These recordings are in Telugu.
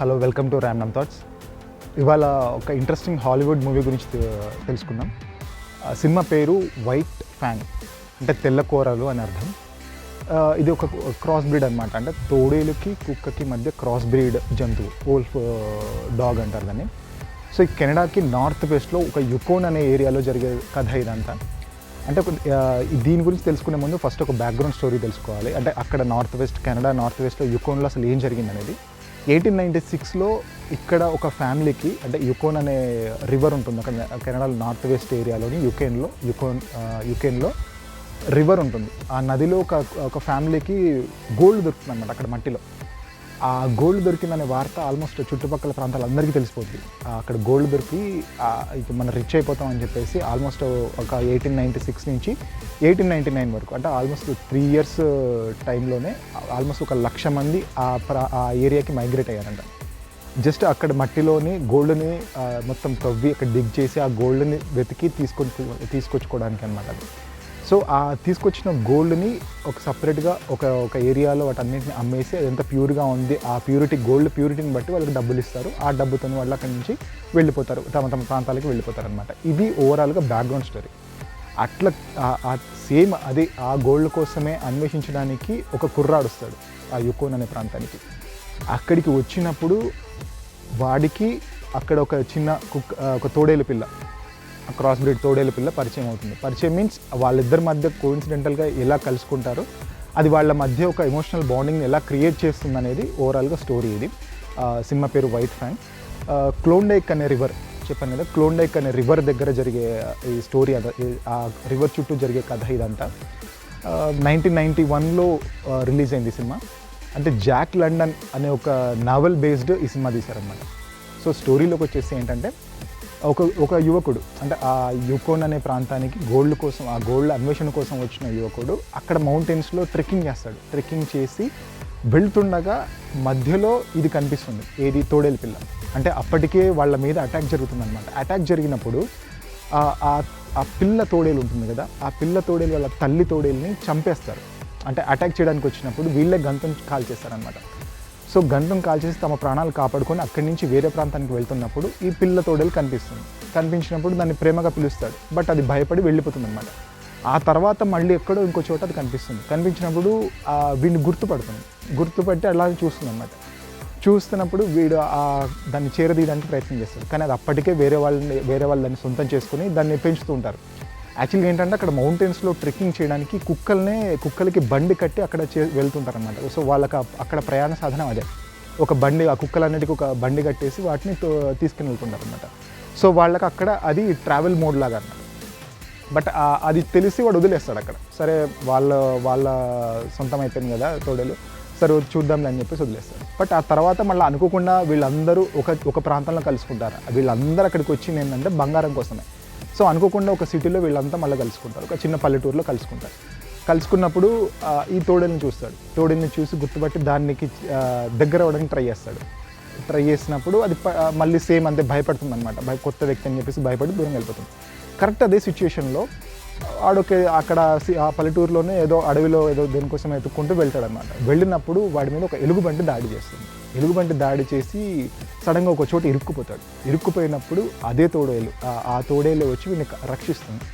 Hello welcome to random thoughts ఇవాళ ఒక ఇంట్రెస్టింగ్ హాలీవుడ్ మూవీ గురించి తెలుసుకుందాం. సినిమా పేరు వైట్ ఫ్యాంగ్ అంటే తెల్ల కూరలు అని అర్థం. ఇది ఒక క్రాస్ బ్రీడ్ అనమాట అంటే తోడేలుకి కుక్కకి మధ్య క్రాస్ బ్రీడ్ జంతువు ఓల్ఫ్ డాగ్ అంటారు దాన్ని. సో ఈ కెనడాకి నార్త్ వెస్ట్లో ఒక యుకోన్ అనే ఏరియాలో జరిగే కథ ఇదంతా. అంటే ఒక దీని గురించి తెలుసుకునే ముందు ఫస్ట్ ఒక బ్యాక్గ్రౌండ్ స్టోరీ తెలుసుకోవాలి. అంటే అక్కడ నార్త్ వెస్ట్ కెనడా నార్త్ వెస్ట్లో యుకోన్లో అసలు ఏం జరిగింది అనేది ఎయిటీన్ నైంటీ సిక్స్లో ఇక్కడ ఒక ఫ్యామిలీకి అంటే యుకోన్ అనే రివర్ ఉంటుంది అక్కడ కెనడాలో నార్త్ వెస్ట్ ఏరియాలోని యుకేన్లో యుకోన్ యుకేన్లో రివర్ ఉంటుంది. ఆ నదిలో ఒక ఒక ఫ్యామిలీకి గోల్డ్ దొరుకుతుంది అనమాట అక్కడ మట్టిలో. ఆ గోల్డ్ దొరికిందనే వార్త ఆల్మోస్ట్ చుట్టుపక్కల ప్రాంతాలందరికీ తెలిసిపోతుంది అక్కడ గోల్డ్ దొరికి మనం రిచ్ అయిపోతాం అని చెప్పేసి ఆల్మోస్ట్ ఒక ఎయిటీన్ నైంటీ సిక్స్ నుంచి ఎయిటీన్ నైంటీ నైన్ వరకు అంటే ఆల్మోస్ట్ త్రీ ఇయర్స్ టైంలోనే ఆల్మోస్ట్ ఒక లక్ష మంది ఆ ప్రా ఆ ఏరియాకి మైగ్రేట్ అయ్యారంట. జస్ట్ అక్కడ మట్టిలోని గోల్డ్ని మొత్తం తవ్వి అక్కడ డిగ్ చేసి ఆ గోల్డ్ని వెతికి తీసుకొని తీసుకొచ్చుకోవడానికి అనమాట అది. సో ఆ తీసుకొచ్చిన గోల్డ్ని ఒక సపరేట్గా ఒక ఒక ఏరియాలో వాటన్నింటిని అమ్మేసి అది ఎంత ప్యూర్గా ఉంది. ఆ ప్యూరిటీ గోల్డ్ ప్యూరిటీని బట్టి వాళ్ళకి డబ్బులు ఇస్తారు. ఆ డబ్బుతో వాళ్ళు అక్కడి నుంచి వెళ్ళిపోతారు. తమ తమ ప్రాంతాలకు వెళ్ళిపోతారు అనమాట ఇది ఓవరాల్గా బ్యాక్గ్రౌండ్ స్టోరీ. అట్లా ఆ సేమ్ అదే ఆ గోల్డ్ కోసమే అన్వేషించడానికి ఒక కుర్రాడు వస్తాడు ఆ యుకోన్ అనే ప్రాంతానికి. అక్కడికి వచ్చినప్పుడు వాడికి అక్కడ ఒక చిన్న కుక్క ఒక తోడేలు పిల్ల క్రాస్ బ్రీడ్ తోడేలు పిల్ల పరిచయం అవుతుంది. పరిచయం మీన్స్ వాళ్ళిద్దరి మధ్య కోఇన్సిడెంటల్గా ఎలా కలుసుకుంటారో అది వాళ్ళ మధ్య ఒక ఎమోషనల్ బాండింగ్ని ఎలా క్రియేట్ చేస్తుంది అనేది ఓవరాల్గా స్టోరీ ఇది. సినిమా పేరు వైట్ ఫ్యాంగ్ క్లోండైక్ అనే రివర్ చెప్పాను కదా క్లోండైక్ అనే రివర్ దగ్గర జరిగే ఈ స్టోరీ అద ఆ రివర్ చుట్టూ జరిగే కథ ఇదంతా. నైన్టీన్ నైంటీ వన్లో రిలీజ్ అయింది ఈ సినిమా. అంటే జాక్ లండన్ అనే ఒక నావెల్ బేస్డ్ ఈ సినిమా తీశారనమాట సో స్టోరీలోకి వచ్చేసి ఏంటంటే ఒక ఒక యువకుడు అంటే ఆ యుకోన్ అనే ప్రాంతానికి గోల్డ్ కోసం ఆ గోల్డ్ అన్వేషణ కోసం వచ్చిన యువకుడు అక్కడ మౌంటైన్స్లో ట్రెక్కింగ్ చేస్తాడు. ట్రెక్కింగ్ చేసి వెళ్తుండగా మధ్యలో ఇది కనిపిస్తుంది. ఏది? తోడేలు పిల్ల. అంటే అప్పటికే వాళ్ళ మీద అటాక్ జరుగుతుందన్నమాట. అటాక్ జరిగినప్పుడు ఆ- ఆ- పిల్ల తోడేలు ఉంటుంది కదా ఆ పిల్ల తోడేలు వాళ్ళ తల్లి తోడేల్ని చంపేస్తారు. అంటే అటాక్ చేయడానికి వచ్చినప్పుడు వీళ్ళే గంతం కాల్ చేస్తారనమాట సో గంటను కాల్చేసి తమ ప్రాణాలు కాపాడుకొని అక్కడి నుంచి వేరే ప్రాంతానికి వెళ్తున్నప్పుడు ఈ పిల్ల తోడేలు కనిపిస్తుంది. కనిపించినప్పుడు దాన్ని ప్రేమగా పిలుస్తాడు. బట్ అది భయపడి వెళ్ళిపోతుంది అనమాట ఆ తర్వాత మళ్ళీ ఎక్కడో ఇంకో చోట అది కనిపిస్తుంది. కనిపించినప్పుడు వీడిని గుర్తుపడుతుంది. గుర్తుపట్టి అలా చూస్తుంది అనమాట చూస్తున్నప్పుడు వీడు ఆ దాన్ని చేరదీయడానికి ప్రయత్నం చేస్తాడు. కానీ అది అప్పటికే వేరే వాళ్ళని వేరే వాళ్ళు దాన్ని సొంతం చేసుకుని దాన్ని పెంచుతూ ఉంటారు. యాక్చువల్గా ఏంటంటే అక్కడ మౌంటైన్స్లో ట్రెక్కింగ్ చేయడానికి కుక్కల్నే కుక్కలకి బండి కట్టి అక్కడ చే వెళ్తుంటారనమాట సో వాళ్ళకి అక్కడ ప్రయాణ సాధనం అదే. ఒక బండి ఆ కుక్కలన్నిటికీ ఒక బండి కట్టేసి వాటిని తీసుకుని వెళ్తుంటారనమాట సో వాళ్ళకి అక్కడ అది ట్రావెల్ మోడ్ లాగా అన్నమాట. బట్ అది తెలిసి వాడు వదిలేస్తాడు అక్కడ. సరే వాళ్ళ వాళ్ళ సొంతం అయిపోయింది కదా తోడేలు. సరే చూద్దాంలే అని చెప్పేసి వదిలేస్తాడు. బట్ ఆ తర్వాత మళ్ళీ అనుకోకుండా వీళ్ళందరూ ఒక ఒక ప్రాంతంలో కలుసుకుంటారు. వీళ్ళందరూ అక్కడికి వచ్చింది ఏంటంటే బంగారం కోసమే. సో అనుకోకుండా ఒక సిటీలో వీళ్ళంతా మళ్ళీ కలుసుకుంటారు. ఒక చిన్న పల్లెటూరులో కలుసుకుంటారు. కలుసుకున్నప్పుడు ఈ తోడేల్ని చూస్తాడు. తోడేల్ని చూసి గుర్తుపట్టి దానికి దగ్గర అవ్వడానికి ట్రై చేస్తాడు. ట్రై చేసినప్పుడు అది మళ్ళీ సేమ్ అంతే భయపడుతుంది అనమాట భయ కొత్త వ్యక్తి అని చెప్పేసి భయపడి దూరం వెళ్ళిపోతుంది. కరెక్ట్ అదే సిచ్యుయేషన్లో ఆడొకే అక్కడ ఆ పల్లెటూరులోనే ఏదో అడవిలో ఏదో దేనికోసం ఎత్తుక్కుంటూ వెళ్తాడనమాట వెళ్ళినప్పుడు వాడి మీద ఒక ఎలుగుబంటి దాడి చేస్తుంది. ఎలుగుబంటి దాడి చేసి సడన్గా ఒక చోట ఇరుక్కుపోతాడు. ఇరుక్కుపోయినప్పుడు అదే తోడేలు ఆ- తోడేలు వచ్చి వీళ్ళని రక్షిస్తుంది.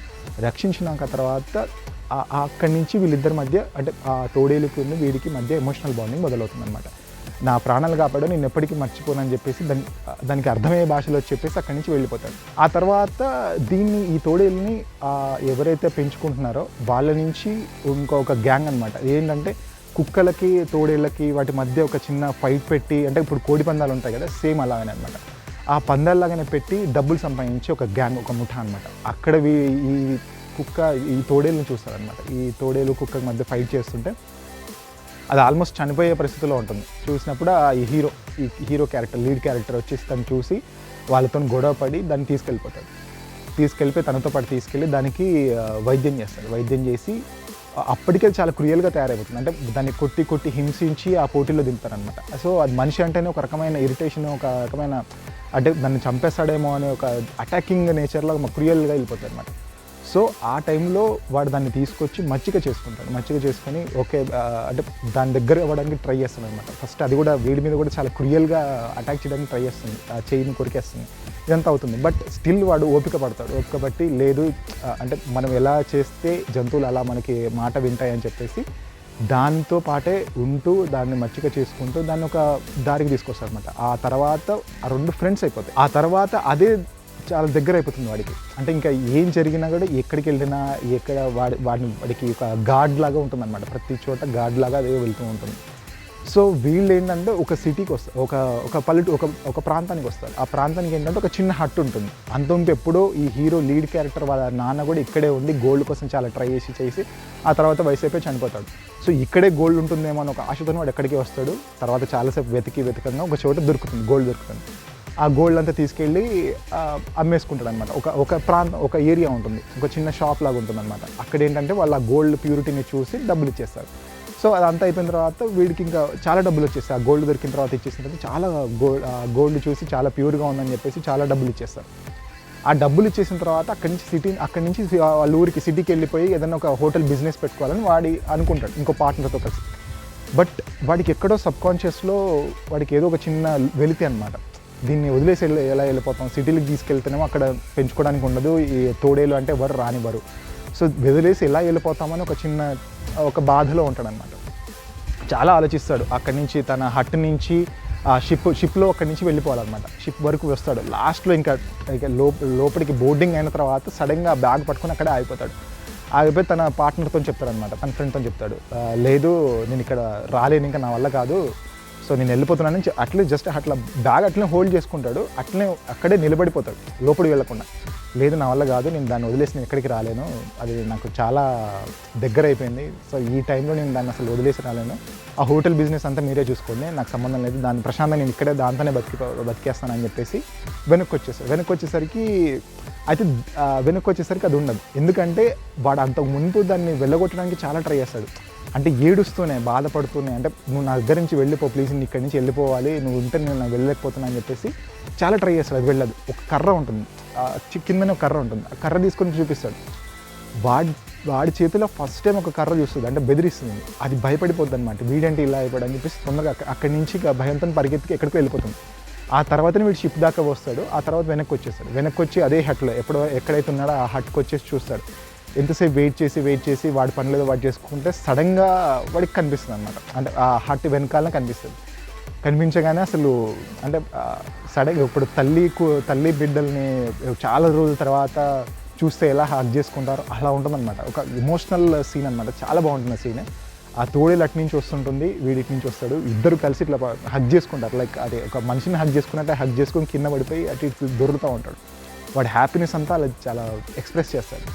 రక్షించినాక తర్వాత అక్కడి నుంచి వీళ్ళిద్దరి మధ్య అంటే ఆ తోడేలుకి కింద వీడికి మధ్య ఎమోషనల్ బాండింగ్ మొదలవుతుంది అనమాట నా ప్రాణాలు కాపాడు నేను ఎప్పటికీ మర్చిపోనని చెప్పేసి దాని దానికి అర్థమయ్యే భాషలో చెప్పేసి అక్కడి నుంచి వెళ్ళిపోతాడు. ఆ తర్వాత దీన్ని ఈ తోడేల్ని ఎవరైతే పెంచుకుంటున్నారో వాళ్ళ నుంచి ఇంకొక గ్యాంగ్ అనమాట ఏంటంటే కుక్కలకి తోడేళ్ళకి వాటి మధ్య ఒక చిన్న ఫైట్ పెట్టి అంటే ఇప్పుడు కోడి పందాలు ఉంటాయి కదా సేమ్ అలాగనే అనమాట ఆ పందాల్లాగానే పెట్టి డబ్బులు సంపాదించి ఒక గ్యాంగ్ ఒక ముఠా అనమాట అక్కడ ఈ కుక్క ఈ తోడేళ్ళని చూస్తారనమాట ఈ తోడేలు కుక్క మధ్య ఫైట్ చేస్తుంటే అది ఆల్మోస్ట్ చనిపోయే పరిస్థితిలో ఉంటుంది. చూసినప్పుడు ఆ హీరో ఈ హీరో క్యారెక్టర్ లీడ్ క్యారెక్టర్ వచ్చేసి తను చూసి వాళ్ళతో గొడవ పడి దాన్ని తీసుకెళ్ళిపోతాడు. తీసుకెళ్ళిపోయి తనతో పాటు తీసుకెళ్ళి దానికి వైద్యం చేస్తాడు. వైద్యం చేసి అప్పటికే చాలా క్రియల్గా తయారైపోతుంది. అంటే దాన్ని కొట్టి కొట్టి హింసించి ఆ పోటీలో దింపుతారనమాట సో అది మనిషి అంటేనే ఒక రకమైన ఇరిటేషన్ ఒక రకమైన అంటే దాన్ని చంపేస్తాడేమో అనే ఒక అటాకింగ్ నేచర్లో క్రియల్గా వెళ్ళిపోతుంది అనమాట సో ఆ టైంలో వాడు దాన్ని తీసుకొచ్చి మచ్చిక చేసుకుంటాడు. మచ్చిక చేసుకొని ఓకే అంటే దాని దగ్గర అవ్వడానికి ట్రై చేస్తాను అనమాట ఫస్ట్ అది కూడా వీడి మీద కూడా చాలా క్రియల్గా అటాక్ చేయడానికి ట్రై చేస్తుంది. ఆ చేయిని కొరికేస్తుంది. ఇదంతా అవుతుంది. బట్ స్టిల్ వాడు ఓపిక పడతాడు. ఓపిక పట్టి లేదు అంటే మనం ఎలా చేస్తే జంతువులు అలా మనకి మాట వింటాయని చెప్పేసి దాంతో పాటే ఉంటూ దాన్ని మచ్చిక చేసుకుంటూ దాన్ని ఒక దారికి తీసుకొస్తాడు అనమాట ఆ తర్వాత ఆ రెండు ఫ్రెండ్స్ అయిపోతాయి. ఆ తర్వాత అదే చాలా దగ్గర అయిపోతుంది వాడికి. అంటే ఇంకా ఏం జరిగినా కూడా ఎక్కడికి వెళ్ళినా ఎక్కడ వాడి వాడిని వాడికి ఒక గాడ్ లాగా ఉంటుంది అనమాట ప్రతి చోట గాడ్ లాగా అదే వెళ్తూ ఉంటుంది. సో వీళ్ళు ఏంటంటే ఒక సిటీకి వస్తారు ఒక ఒక పల్లెటూ ఒక ఒక ప్రాంతానికి వస్తారు. ఆ ప్రాంతానికి ఏంటంటే ఒక చిన్న హట్ ఉంటుంది. అంతకుముందు ఎప్పుడో ఈ హీరో లీడ్ క్యారెక్టర్ వాళ్ళ నాన్న కూడా ఇక్కడే ఉండి గోల్డ్ కోసం చాలా ట్రై చేసి చేసి ఆ తర్వాత వయసు అయిపోయి చనిపోతాడు. సో ఇక్కడే గోల్డ్ ఉంటుందేమో అని ఒక ఆశతో వాడు ఎక్కడికి వస్తాడు. తర్వాత చాలాసేపు వెతికి వెతకంగా ఒక చోట దొరుకుతుంది గోల్డ్ దొరుకుతుంది. ఆ గోల్డ్ అంతా తీసుకెళ్ళి అమ్మేసుకుంటాడు అనమాట ఒక ఒక ప్రాంతం ఒక ఏరియా ఉంటుంది. ఒక చిన్న షాప్ లాగా ఉంటుంది అనమాట అక్కడ ఏంటంటే వాళ్ళు ఆ గోల్డ్ ప్యూరిటీని చూసి డబ్బులు ఇచ్చేస్తారు. సో అదంతా అయిపోయిన తర్వాత వీడికి ఇంకా చాలా డబ్బులు వచ్చేస్తాయి. ఆ గోల్డ్ దొరికిన తర్వాత ఇచ్చేసిన తర్వాత చాలా గోల్డ్ గోల్డ్ చూసి చాలా ప్యూర్గా ఉందని చెప్పేసి చాలా డబ్బులు ఇచ్చేస్తారు. ఆ డబ్బులు ఇచ్చేసిన తర్వాత అక్కడి నుంచి సిటీ అక్కడి నుంచి వాళ్ళ ఊరికి సిటీకి వెళ్ళిపోయి ఏదైనా ఒక హోటల్ బిజినెస్ పెట్టుకోవాలని వాడి అనుకుంటాడు. ఇంకో పార్ట్నర్తో కలిసి. బట్ వాడికి ఎక్కడో సబ్ కాన్షియస్లో వాడికి ఏదో ఒక చిన్న వెలితి అనమాట దీన్ని వదిలేసి వెళ్ళి ఎలా వెళ్ళిపోతాం? సిటీలకు తీసుకెళ్తేనేమో అక్కడ పెంచుకోవడానికి ఉండదు. ఈ తోడేలు అంటే ఎవరు రానివ్వరు. సో వదిలేసి ఎలా వెళ్ళిపోతామని ఒక చిన్న ఒక బాధలో ఉంటాడనమాట. చాలా ఆలోచిస్తాడు. అక్కడి నుంచి తన హట్ నుంచి ఆ షిప్ షిప్లో అక్కడి నుంచి వెళ్ళిపోవాలన్నమాట. షిప్ వరకు వస్తాడు. లాస్ట్లో ఇంకా లో లోపలికి బోర్డింగ్ అయిన తర్వాత సడన్గా బ్యాగ్ పట్టుకొని అక్కడే ఆగిపోతాడు. ఆగిపోయి తన పార్ట్నర్తో చెప్తాడనమాట తన ఫ్రెండ్తో చెప్తాడు. లేదు నేను ఇక్కడ రాలేను ఇంకా నా వల్ల కాదు. సో నేను వెళ్ళిపోతున్నాను చె- అట్లే జస్ట్ అట్లా బ్యాగ్ అట్లనే హోల్డ్ చేసుకుంటాడు. అట్లనే అక్కడే నిలబడిపోతాడు లోపలికి వెళ్ళకుండా. లేదు నా వల్ల కాదు నేను దాన్ని వదిలేసి నేను ఎక్కడికి రాలేను. అది నాకు చాలా దగ్గర అయిపోయింది సో ఈ టైంలో నేను దాన్ని అసలు వదిలేసి రాలేను. ఆ హోటల్ బిజినెస్ అంతా మీరే చూసుకోండి. నాకు సంబంధం లేదు. దాని ప్రశాంతంగా నేను ఇక్కడే దాంతోనే బతికి బతికేస్తానని చెప్పేసి వెనక్కి వచ్చేసాడు వెనక్కి వచ్చేసరికి అయితే వెనక్కి వచ్చేసరికి అది ఉండదు. ఎందుకంటే వాడు అంతకు ముందు దాన్ని వెళ్ళగొట్టడానికి చాలా ట్రై చేస్తాడు. అంటే ఏడుస్తూనే బాధపడుతూనే అంటే నువ్వు నా దగ్గర నుంచి వెళ్ళిపో ప్లీజ్ నీ ఇక్కడి నుంచి వెళ్ళిపోవాలి నువ్వు ఉంటే నేను నాకు వెళ్ళలేకపోతున్నా అని చెప్పేసి చాలా ట్రై చేస్తాడు. అది వెళ్ళదు. ఒక కర్ర ఉంటుంది. కిందనే ఒక కర్ర ఉంటుంది. ఆ కర్ర తీసుకొని చూపిస్తాడు. వాడి వాడి చేతిలో ఫస్ట్ టైం ఒక కర్ర చూస్తుంది. అంటే బెదిరిస్తుంది. అది భయపడిపోద్ది అనమాట వీడంటే ఇలా అయిపోయాడు అని చెప్పేసి తొందరగా అక్కడి నుంచి భయంతో పరిగెత్తికి ఎక్కడికో వెళ్ళిపోతుంది. ఆ తర్వాతనే వీడు షిప్ దాకా వస్తాడు. ఆ తర్వాత వెనక్కి వచ్చేస్తాడు. వెనక్కి వచ్చి అదే హట్లో ఎప్పుడో ఎక్కడైతే ఉన్నాడో ఆ హట్కి వచ్చేసి చూస్తాడు. ఎంతసేపు వెయిట్ చేసి వెయిట్ చేసి వాడి పనులేదో వాడు చేసుకుంటే సడన్గా వాడికి కనిపిస్తుంది అనమాట అంటే ఆ హార్ట్ వెనకాలనే కనిపిస్తుంది. కనిపించగానే అసలు అంటే సడన్ ఇప్పుడు తల్లి తల్లి బిడ్డల్ని చాలా రోజుల తర్వాత చూస్తే ఎలా హక్ చేసుకుంటారో అలా ఉంటుందన్నమాట. ఒక ఎమోషనల్ సీన్ అనమాట చాలా బాగుంటుంది సీన్ ఆ తోడేలు అటు నుంచి వస్తుంటుంది వీడికి నుంచి వస్తాడు. ఇద్దరు కలిసి ఇట్లా హక్ చేసుకుంటారు. లైక్ అది ఒక మనిషిని హక్ చేసుకున్నట్టే హక్ చేసుకొని కింద పడిపోయి అటు ఇటు దొరుకుతూ ఉంటాడు. వాడి హ్యాపీనెస్ అంతా అలా చాలా ఎక్స్ప్రెస్ చేస్తాడు.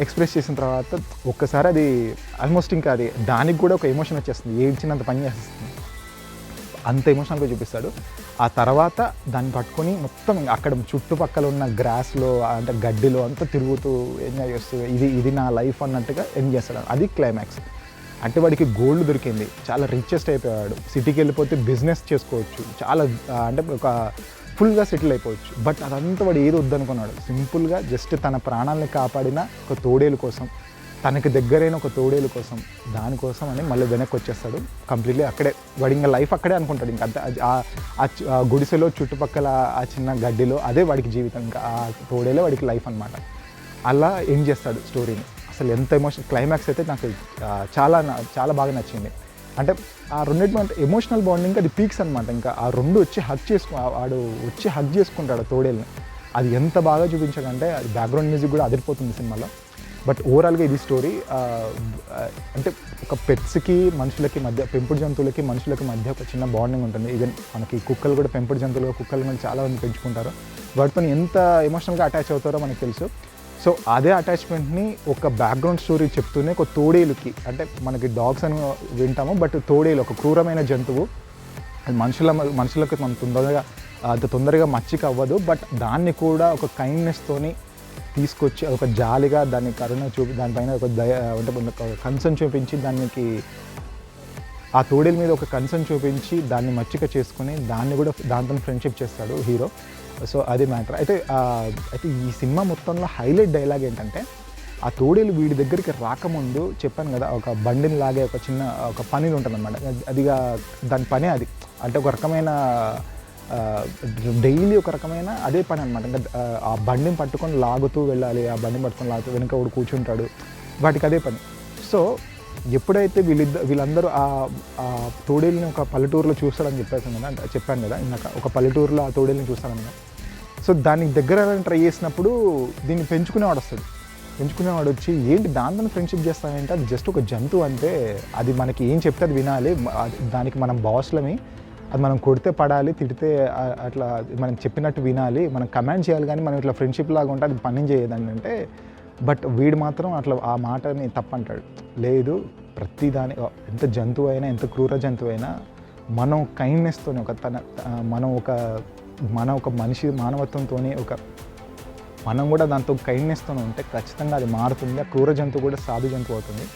ఎక్స్ప్రెస్ చేసిన తర్వాత ఒక్కసారి అది ఆల్మోస్ట్ ఇంకా అది దానికి కూడా ఒక ఎమోషన్ వచ్చేస్తుంది. ఏడ్చినంత పని చేస్తుంది. అంత ఎమోషనల్గా చూపిస్తాడు. ఆ తర్వాత దాన్ని పట్టుకొని మొత్తం అక్కడ చుట్టుపక్కల ఉన్న గ్రాస్లో అంటే గడ్డిలో అంతా తిరుగుతూ ఎంజాయ్ చేస్తూ ఇది ఇది నా లైఫ్ అన్నట్టుగా ఎంజాయ్ చేస్తాడు. అది క్లైమాక్స్ అంటే వాడికి గోల్డ్ దొరికింది. చాలా రిచెస్ట్ అయిపోయాడు. సిటీకి వెళ్ళిపోతే బిజినెస్ చేసుకోవచ్చు. చాలా అంటే ఒక ఫుల్గా సెటిల్ అయిపోవచ్చు. బట్ అదంతా వాడు ఏది వద్దనుకున్నాడు. సింపుల్గా జస్ట్ తన ప్రాణాలని కాపాడిన ఒక తోడేలు కోసం తనకి దగ్గరైన ఒక తోడేలు కోసం దానికోసం అని మళ్ళీ వెనక్కి వచ్చేస్తాడు. కంప్లీట్లీ అక్కడే వాడి ఇంకా లైఫ్ అక్కడే అనుకుంటాడు. ఇంకా అంత. ఆ- గుడిసెలో చుట్టుపక్కల ఆ చిన్న గడ్డిలో అదే వాడికి జీవితం. ఇంకా ఆ తోడేలే వాడికి లైఫ్ అనమాట అలా ఏం చేస్తాడు స్టోరీని. అసలు ఎంత ఎమోషన్ క్లైమాక్స్ అయితే నాకు చాలా చాలా బాగా నచ్చింది. అంటే ఆ రెండింటి అంటే ఎమోషనల్ బాండింగ్ అది పీక్స్ అనమాట ఇంకా ఆ రెండు వచ్చి హక్ చేసుకు వాడు వచ్చి హక్ చేసుకుంటాడు తోడేల్ని. అది ఎంత బాగా చూపించకంటే అది బ్యాక్గ్రౌండ్ మ్యూజిక్ కూడా అదిరిపోతుంది సినిమాలో. బట్ ఓవరాల్గా ఇది స్టోరీ అంటే ఒక పెట్స్కి మనుషులకి మధ్య పెంపుడు జంతువులకి మనుషులకి మధ్య ఒక చిన్న బాండింగ్ ఉంటుంది. ఈవెన్ మనకి కుక్కలు కూడా పెంపుడు జంతువులు కుక్కలు కూడా చాలా మంది పెంచుకుంటారు. వాటితో ఎంత ఎమోషనల్గా అటాచ్ అవుతారో మనకు తెలుసు. సో అదే అటాచ్మెంట్ని ఒక బ్యాక్గ్రౌండ్ స్టోరీ చెప్తూనే ఒక తోడేలుకి అంటే మనకి డాగ్స్ అని వింటాము బట్ తోడేలు ఒక క్రూరమైన జంతువు. అది మనుషుల మనుషులకు మనం తొందరగా అంత తొందరగా మచ్చిక అవ్వదు బట్ దాన్ని కూడా ఒక కైండ్నెస్తోని తీసుకొచ్చి ఒక జాలిగా దాన్ని కరుణ చూపి దానిపైన ఒక దయ అంటే కన్సర్న్ చూపించి దానికి ఆ తోడేల మీద ఒక కన్సర్న్ చూపించి దాన్ని మచ్చిక చేసుకుని దాన్ని కూడా దాంతో ఫ్రెండ్షిప్ చేస్తాడు హీరో. సో అది మ్యాటర్. అయితే అయితే ఈ సినిమా మొత్తంలో హైలైట్ డైలాగ్ ఏంటంటే ఆ తోడేలు వీడి దగ్గరికి రాకముందు చెప్పాను కదా ఒక బండిని లాగే ఒక చిన్న ఒక పని ఉంటుందన్నమాట. అదిగా దాని పనే అది. అంటే ఒక రకమైన డైలీ ఒక రకమైన అదే పని అనమాట అంటే ఆ, ఆ బండిని పట్టుకొని లాగుతూ వెళ్ళాలి ఆ బండిని పట్టుకొని లాగుతూ వెనుక ఒకడు కూర్చుంటాడు వాటికి అదే పని. సో ఎప్పుడైతే వీళ్ళిద్ద వీళ్ళందరూ ఆ తోడేళ్ళని ఒక పల్లెటూరులో చూస్తాడని చెప్పేసి కదా అంటే చెప్పాను కదా ఇందాక ఒక పల్లెటూరులో ఆ తోడేళ్ళని చూస్తాడని సో దానికి దగ్గర ట్రై చేసినప్పుడు దీన్ని పెంచుకునేవాడు వస్తాడు. పెంచుకునేవాడు వచ్చి ఏంటి దాంతో ఫ్రెండ్షిప్ చేస్తానంటే అది జస్ట్ ఒక జంతువు అంటే అది మనకి ఏం చెప్తే అది వినాలి. దానికి మనం బాస్లమి అది మనం కొడితే పడాలి తిడితే అట్లా మనం చెప్పినట్టు వినాలి. మనం కమాండ్ చేయాలి కానీ మనం ఇట్లా ఫ్రెండ్షిప్ లాగా ఉంటే అది పని చేయదండి. అంటే బట్ వీడు మాత్రం అట్లా ఆ మాటని తప్పంటాడు. లేదు ప్రతిదాని ఎంత జంతువు అయినా ఎంత క్రూర జంతువు అయినా మనం కైండ్నెస్తోనే ఒక తన మనం ఒక మన ఒక మనిషి మానవత్వంతో ఒక మనం కూడా దాంతో కైండ్నెస్తో ఉంటే ఖచ్చితంగా అది మారుతుంది. ఆ క్రూర జంతువు కూడా సాధు జంతువు అవుతుంది.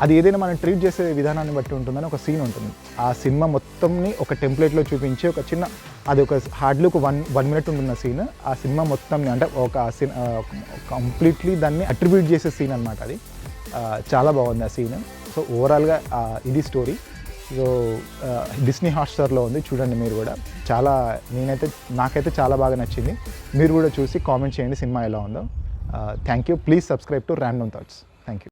అది ఏదైనా మనం ట్రీట్ చేసే విధానాన్ని బట్టి ఉంటుందని ఒక సీన్ ఉంటుంది. ఆ సినిమా మొత్తంని ఒక టెంప్లెట్లో చూపించి ఒక చిన్న అది ఒక హార్డ్లీ ఒక వన్ వన్ మినిట్ ఉంటున్న సీన్. ఆ సినిమా మొత్తం అంటే ఒక సీన్ కంప్లీట్లీ దాన్ని అట్రిబ్యూట్ చేసే సీన్ అనమాట అది. చాలా బాగుంది ఆ సీన్. సో ఓవరాల్గా ఇది స్టోరీ. సో డిస్నీ హాట్స్టార్లో ఉంది చూడండి మీరు కూడా. చాలా నేనైతే నాకైతే చాలా బాగా నచ్చింది. మీరు కూడా చూసి కామెంట్ చేయండి సినిమా ఎలా ఉందో. Thank you. Please subscribe to random thoughts thank you.